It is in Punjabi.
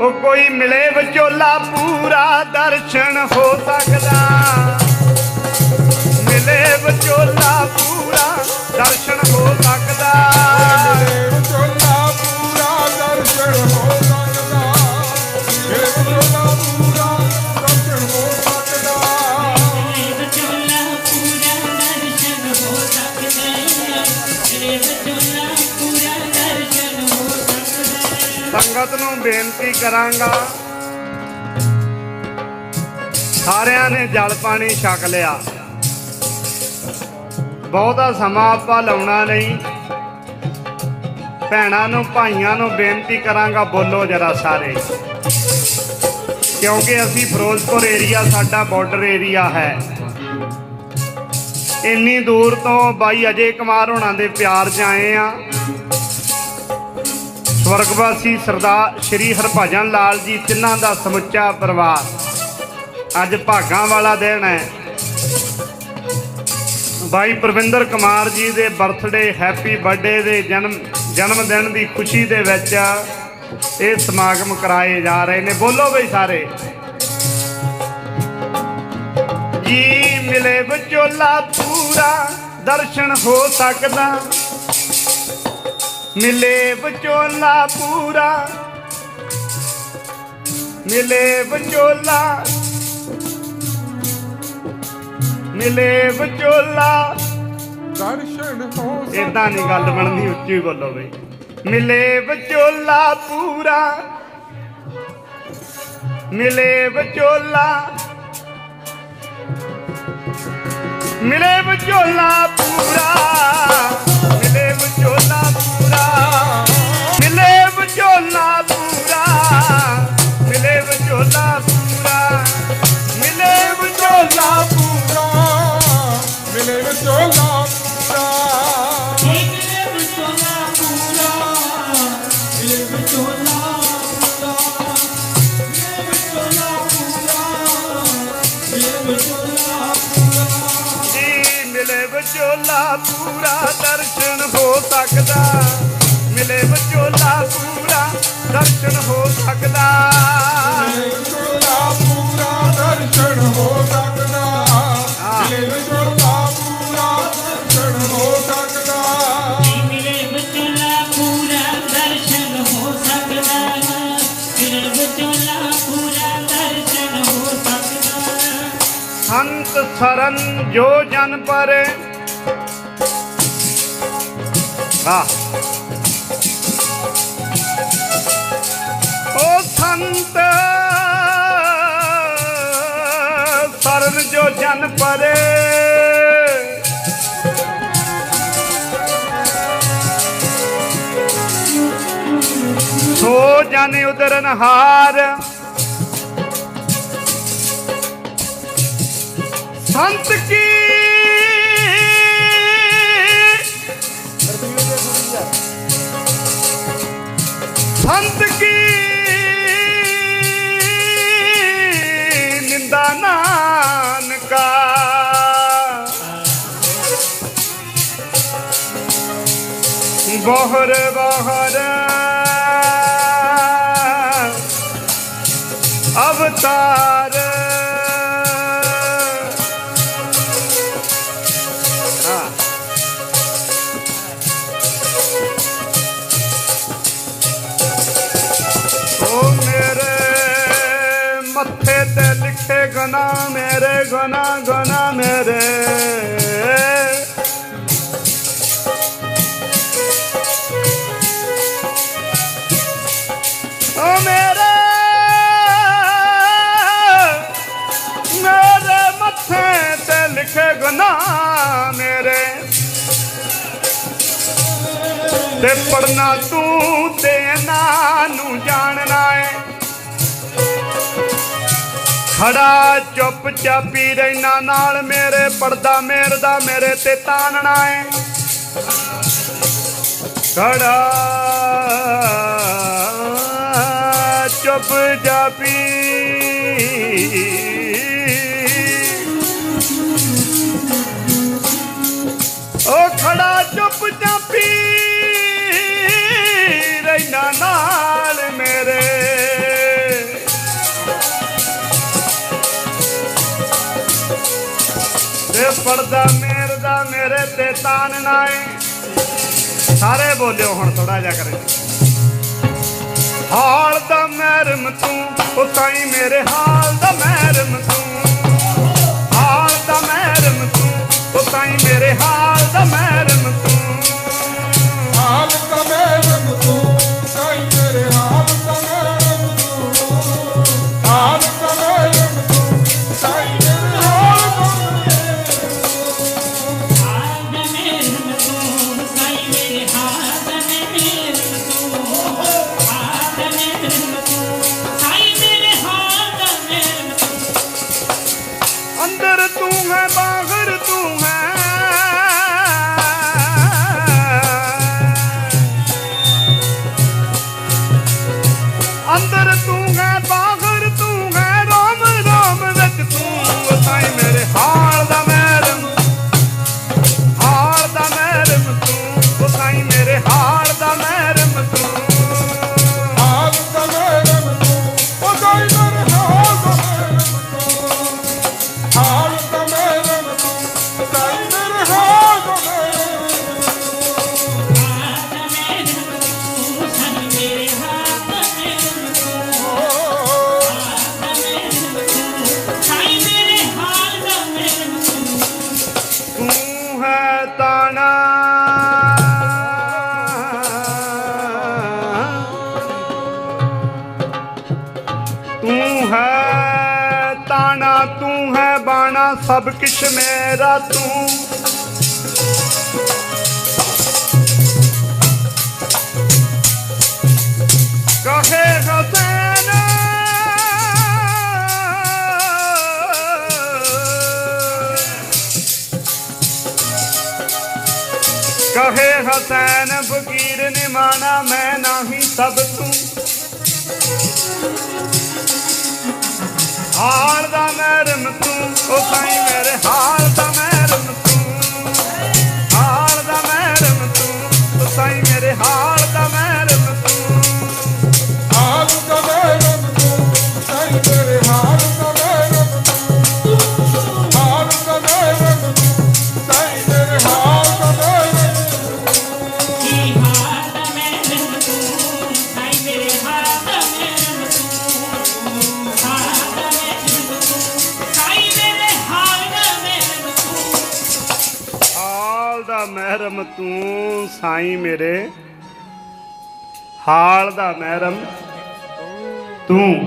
ਉਹ ਕੋਈ ਮਿਲੇ ਵਿਚੋਲਾ ਪੂਰਾ ਦਰਸ਼ਨ ਹੋ ਸਕਦਾ। ਮਿਲੇ ਵਿਚੋਲਾ ਪੂਰਾ ਦਰਸ਼ਨ ਹੋ ਸਕਦਾ। ਮੇਰੇ ਵਿਚੋਲਾ ਸੰਗਤ ਨੂੰ ਬੇਨਤੀ ਕਰਾਂਗਾ। ਸਾਰਿਆਂ ਨੇ ਜਲ ਪਾਣੀ ਛਕ ਲਿਆ। ਬਹੁਤਾ ਸਮਾਂ ਆਪਾਂ ਲਾਉਣਾ ਨਹੀਂ। ਭੈਣਾਂ ਨੂੰ, ਭਾਈਆਂ ਨੂੰ ਬੇਨਤੀ ਕਰਾਂਗਾ, ਬੋਲੋ ਜਰਾ ਸਾਰੇ। ਕਿਉਂਕਿ ਅਸੀਂ ਫਿਰੋਜ਼ਪੁਰ ਏਰੀਆ ਸਾਡਾ ਬਾਰਡਰ ਏਰੀਆ ਹੈ। ਇੰਨੀ ਦੂਰ ਤੋਂ ਬਾਈ ਅਜੇ ਕੁਮਾਰ ਹੋਣਾ ਦੇ ਪਿਆਰ 'ਚ ਆਏ ਆ। ਸਵਰਗਵਾਸੀ ਸਰਦਾਰ ਸ਼੍ਰੀ ਹਰਭਜਨ ਲਾਲ ਜੀ, ਤਿੰਨਾਂ ਦਾ ਸਮੁੱਚਾ ਪਰਿਵਾਰ। ਅੱਜ ਭਾਗਾਂ ਵਾਲਾ ਦਿਨ ਹੈ। ਭਾਈ ਪ੍ਰਵਿੰਦਰ ਕੁਮਾਰ ਜੀ ਦੇ ਬਰਥਡੇ, ਹੈਪੀ ਬਰਥਡੇ ਦੇ ਜਨਮ ਜਨਮ ਦਿਨ ਦੀ ਖੁਸ਼ੀ ਦੇ ਵਿੱਚ ਇਹ ਸਮਾਗਮ ਕਰਾਏ ਜਾ ਰਹੇ ਨੇ। ਬੋਲੋ ਬਈ ਸਾਰੇ। ਜੀ ਮਿਲੇ ਵਿਚੋਲਾ ਪੂਰਾ, ਦਰਸ਼ਨ ਹੋ ਸਕਦਾ। ਮਿਲੇ ਵਿਚੋਲਾ ਪੂਰਾ। ਮਿਲੇ ਵਿਚੋਲਾ। ਮਿਲੇ ਵਿਚੋਲਾ। ਦਰਸ਼ਨ ਹੋ ਇਦਾਂ ਨਹੀਂ ਗੱਲ ਬਣਦੀ ਉੱਚੀ ਬੋਲੋ ਬਈ। ਮਿਲੇ ਵਿਚੋਲਾ ਪੂਰਾ। ਮਿਲੇ ਵਿਚੋਲਾ। ਮਿਲੇ ਵਿਚੋਲਾ ਪੂਰਾ। ਮਿਲੇ ਵਿਚੋਲਾ। ਵਿਚੋਲਾ ਪੂਰਾ। ਮਿਲੇ ਵਿਚੋਲਾ ਪੂਰਾ। ਮਿਲੇ ਵਿਚੋਲਾ ਪੂਰਾ। ਮੇਰੇ ਵਿਚੋਲਾ ਮਿਲੇ ਵਿਚੋਲਾ ਪੂਰਾ। ਦਰਸ਼ਨ ਹੋ ਸਕਦਾ। ਮਿਲੇ ਵਿਚੋਲਾ ਪੂਰਾ। ਦਰਸ਼ਨ ਹੋ ਸਕਦਾ। ਮੇਰੇ ਵਿਚੋਲਾ ਪੂਰਾ ਦਰਸ਼ਨ ਹੋ ਸਕਦਾ ਮੇਰੇ ਵਿਚੋਲਾ ਪੂਰਾ ਦਰਸ਼ਨ ਹੋ ਸਕਦਾ ਮਿਲੇ ਵਿਚੋਲਾ ਪੂਰਾ ਦਰਸ਼ਨ ਹੋ ਸਕਦਾ ਤੇਰੇ ਵਿਚੋਲਾ ਪੂਰਾ ਦਰਸ਼ਨ ਹੋ ਸਕਦਾ ਸੰਤ ਸਰਨ ਜੋ ਜਨ ਪਰੇ। ਆ ਸੰਤ ਸਰਨ ਜੋ ਜਨ ਪਰੇ। ਸੋ ਜਨ ਉਦਰਨ ਹਾਰ। ਸੰਤ ਕੀ? ਸੰਤ ਬਹਰ ਬਹਰ। ਅਵਤਾਰ। ਹਾਂ। ਓ ਮੇਰੇ ਮੱਥੇ ਤੇ ਲਿਖੇ ਗਨਾ ਮੇਰੇ ਗਨਾ ਗਨਾ ਮੇਰੇ। ਤੇ ਪੜਨਾ ਤੂੰ ਤੇ ਇਹਨਾਂ ਨੂੰ ਜਾਣਨਾ ਏ। ਖੜਾ ਚੁੱਪ ਚਾਪੀ ਰਹਿਣਾ ਨਾਲ ਮੇਰੇ ਪਰਦਾ ਮੇਰਦਾ ਮੇਰੇ ਤੇ ਤਾਨਣਾ ਏ। ਖੜਾ ਚੁੱਪ ਚਾਪੀ ਉਹ ਖੜਾ ਚੁੱਪ ਚਾਪੀ ਕਰਦਾ ਮੇਰ ਦਾ ਮੇਰੇ ਤੇ ਤਾਨ ਨਾਏ। ਸਾਰੇ ਬੋਲਿਓ ਹੁਣ ਥੋੜਾ ਜਿਹਾ ਕਰੇ। ਹਾਲ ਦਾ ਮਹਿਰਮ ਤੂੰ ਉਤਾਈ ਮੇਰੇ ਹਾਲ ਦਾ ਮਹਿਰਮ ਤੂੰ। ਹਾਲ ਦਾ ਮਹਿਰਮ ਤੂੰ ਉਤਾਈ ਮੇਰੇ ਹਾਲ ਤੂੰ ਹੈ ਤਾਣਾ, ਤੂੰ ਹੈ ਬਾਣਾ, ਸਭ ਕਿਛ ਮੇਰਾ ਤੂੰ। ਕਹੇ ਹਸੈਨ ਕਹੇ ਹਸੈਨ ਫਕੀਰ ਨਿਮਾਣਾ, ਮੈਂ ਨਹੀਂ ਸਭ ਤੂੰ। ਹਾਰ ਦਾ ਮਹਿਰਮ ਤੂੰ ਉਹ ਸਾਈਂ ਮੇਰੇ ਮਹਿਰਮ ਤੂੰ ਸਾਈ ਮੇਰੇ ਹਾਲ ਦਾ ਮਹਿਰਮ ਤੂੰ।